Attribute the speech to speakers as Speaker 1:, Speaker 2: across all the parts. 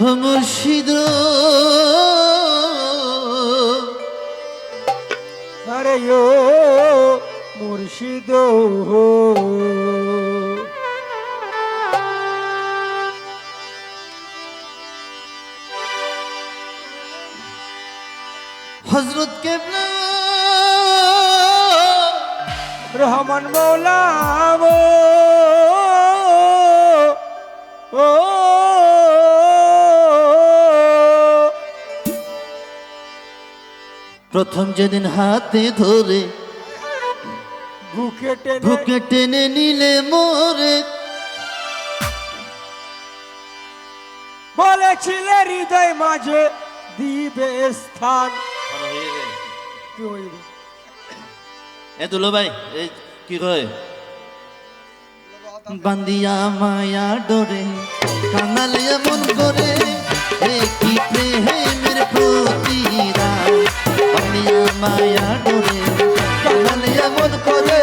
Speaker 1: মুর্শিদ
Speaker 2: আরে ও মুর্শিদ
Speaker 1: হজরত কেবলা
Speaker 2: রহমান মৌলা
Speaker 1: প্রথম যেদিন হাতে ধরে
Speaker 2: বুকে টেনে
Speaker 1: নিলে মোরে।
Speaker 2: বলেছিলে হৃদয় মাঝে দিবে স্থান।
Speaker 1: এ দুলো ভাই এই কি কয়? বান্দিয়া মায়া ডরে কানালিয়া মন করে এ কি প্রেমের প্রতিদান বান্দিয়া মায়া ডরে কানালিয়া মন করে।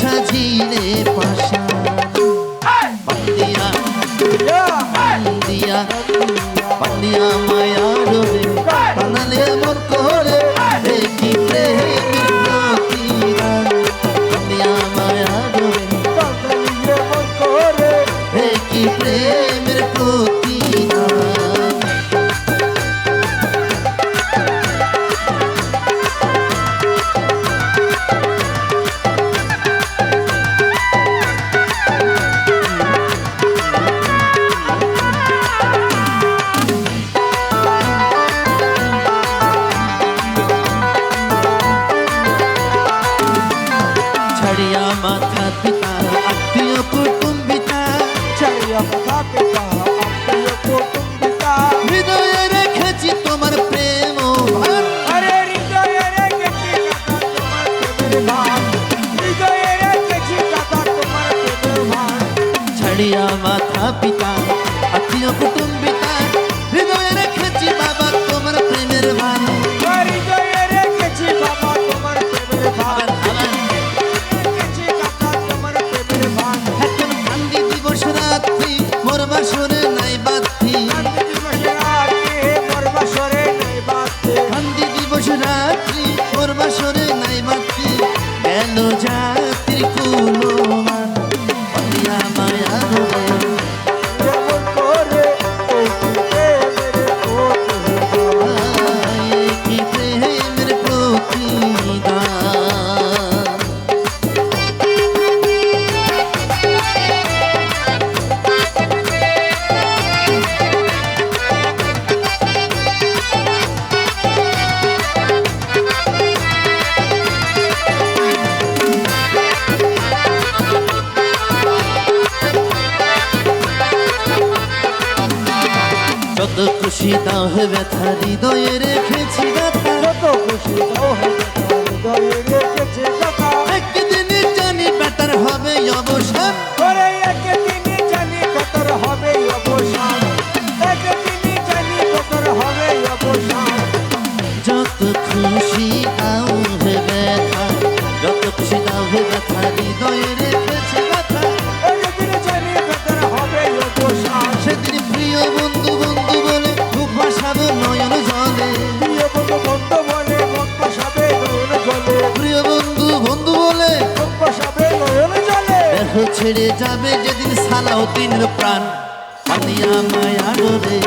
Speaker 1: সাজিলে পাশা। পান্দিয়া পান্দিয়া পান্দিয়া মায়া ছাড়িয়া মাথা পিতা আত্মীয় খুশি দাও হে ব্যথা হৃদয়ে রেখেছি ব্যথা।
Speaker 2: যত খুশি দাও হে ব্যথা হৃদয়ে রেখেছি কথা
Speaker 1: একদিন জানি বেটার হবে অবসান
Speaker 2: করে একদিন জানি কতর হবে অবসান একদিন জানি কতর হবে অবসান
Speaker 1: যত খুশি যাবে যেদিন সালাউদ্দিনের প্রাণ। আলিয়া মায়া ডোরে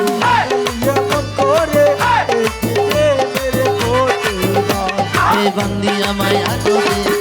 Speaker 1: বান্দিয়া মায়া ডোরে